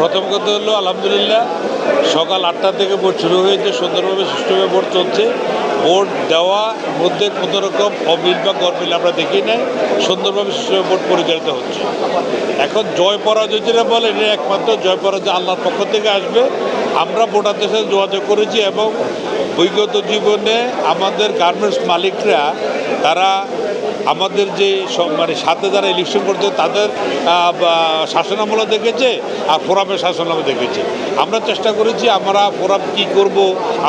প্রথম কথা হলো, আলহামদুলিল্লাহ, সকাল আটটা থেকে ভোট শুরু হয়েছে, সুন্দরভাবে সুষ্ঠুভাবে ভোট চলছে। ভোট দেওয়া মধ্যে কোনো রকম অমিল বা গরমিল আমরা দেখি নাই, সুন্দরভাবে সুষ্ঠুভাবে ভোট পরিচালিত হচ্ছে। এখন জয় পরাজয় বলে, এটা একমাত্র জয় পরাজয় আল্লাহর পক্ষ থেকে আসবে। আমরা ভোটারদের সাথে যোগাযোগ করেছি এবং বিগত জীবনে আমাদের গার্মেন্টস মালিকরা, তারা আমাদের যে মানে সাথে যারা ইলেকশন করছে, তাদের শাসনামলা দেখেছে আর ফোরামের শাসনামূলক দেখেছে। আমরা চেষ্টা করেছি, আমরা ফোরাম কি করব,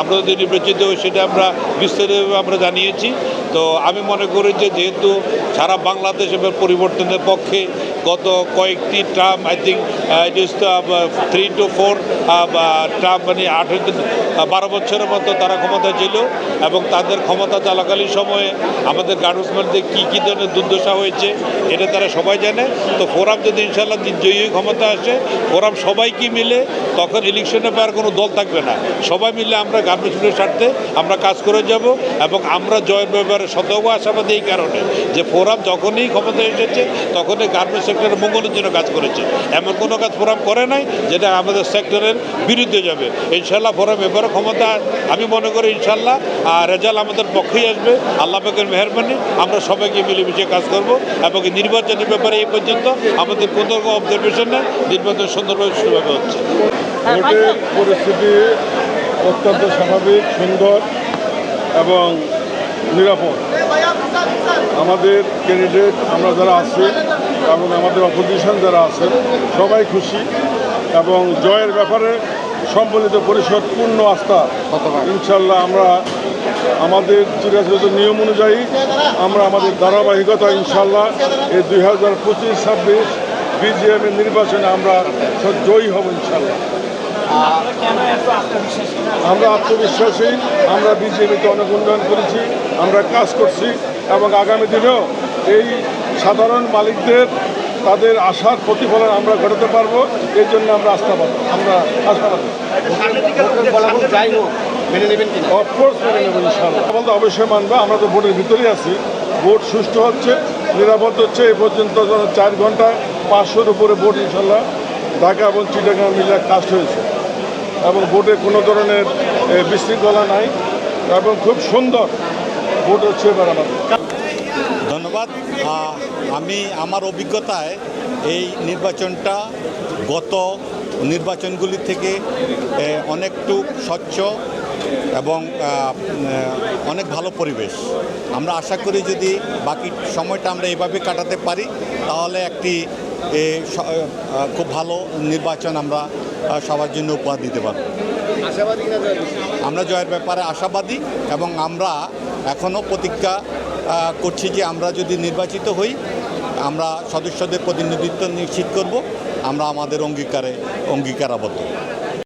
আমরা যদি নির্বাচিত হই সেটা আমরা বিস্তারিতভাবে আমরা জানিয়েছি। তো আমি মনে করি যে যেহেতু সারা বাংলাদেশ এবার পরিবর্তনের পক্ষে গত কয়েকটি term I think three two four term মানে আঠেরো বারো বছরের মতো তারা ক্ষমতা ছিল এবং তাদের ক্ষমতা চলাকালীন সময়ে আমাদের গার্মেন্টসম্যানদের কী কী ধরনের দুর্দশা হয়েছে, এটা তারা সবাই জানে। তো ফোরাম যদি ইনশাল্লাহ জয়ী ক্ষমতা আসে ফোরাম সবাইকে মিলে তখন ইলেকশনে পাওয়ার কোনো দল থাকবে না। সবাই মিলে আমরা গার্মেন্টসের স্বার্থে আমরা কাজ করে যাব এবং আমরা জয়ের ব্যাপারে শতক আশাবাদী এই কারণে যে ফোরাম যখনই ক্ষমতা এসেছে, তখনই গার্মেন্টস সেক্টরের মঙ্গলের জন্য কাজ করেছে। এমন কোনো কাজ ফোরাম করে নাই যেটা আমাদের সেক্টরের বিরুদ্ধে যাবে। ইনশাল্লাহ ফোরাম এবারে ক্ষমতা আমি মনে করি ইনশাল্লাহ আর রেজাল্ট আমাদের পক্ষেই আসবে। আল্লাহ পাকের মেহরবানি আমরা সবাইকে মিলেমিশে কাজ করব এবং নির্বাচনের ব্যাপারে এই পর্যন্ত আমাদের কোনো রকম অবজারভেশন নেই নির্বাচন সুন্দরভাবে সুষ্ঠুভাবে হচ্ছে। পরিস্থিতি অত্যন্ত স্বাভাবিক সুন্দর এবং নিরাপদ। আমাদের ক্যান্ডিডেট আমরা যারা আছি এবং আমাদের অপোজিশন যারা আছেন, সবাই খুশি এবং জয়ের ব্যাপারে সম্মিলিত পরিষদ পূর্ণ আস্থা ইনশাল্লাহ আমরা আমাদের চিরাচরিত নিয়ম অনুযায়ী আমরা আমাদের ধারাবাহিকতা ইনশাল্লাহ এই দুই হাজার পঁচিশ, ছাব্বিশ বিজিএমের নির্বাচনে আমরা জয়ী হব ইনশাল্লাহ। আমরা আত্মবিশ্বাসী, আমরা বিজেপিতে অনেক উন্নয়ন করেছি, আমরা কাজ করছি এবং আগামী দিনেও এই সাধারণ মালিকদের তাদের আশার প্রতিফলন আমরা ঘটাতে পারব এর জন্য আমরা আস্থাবাদ আমরা আশাবাদ মেনে অফকোর্স মেনে নেব ইনশাল্লাহ অবশ্যই মানবো আমরা তো ভোটের ভিতরেই আছি। ভোট সুষ্ঠু হচ্ছে নিরাপদ হচ্ছে এই পর্যন্ত চার ঘন্টায় পাঁচশোর উপরে ভোট ইনশাল্লাহ ঢাকা এবং চিটাগাং মিলে কাস্ট হয়েছে। এবং ভোটে কোনো ধরনের বিশৃঙ্খলা নাই এবং খুব সুন্দর ভোট হচ্ছে এবার আমাদের। ধন্যবাদ। আমি আমার অভিজ্ঞতায় এই নির্বাচনটা গত নির্বাচনগুলি থেকে অনেকটু স্বচ্ছ এবং অনেক ভালো পরিবেশ। আমরা আশা করি যদি বাকি সময়টা আমরা এভাবে কাটাতে পারি তাহলে একটি খুব ভালো নির্বাচন আমরা সবার জন্য উপহার দিতে পারব। আমরা জয়ের ব্যাপারে আশাবাদী এবং আমরা এখনও প্রতিজ্ঞা করছি যে আমরা যদি নির্বাচিত হই, আমরা সদস্যদের প্রতিনিধিত্ব নিশ্চিত করব, আমরা আমাদের অঙ্গীকারে অঙ্গীকারাবদ্ধ।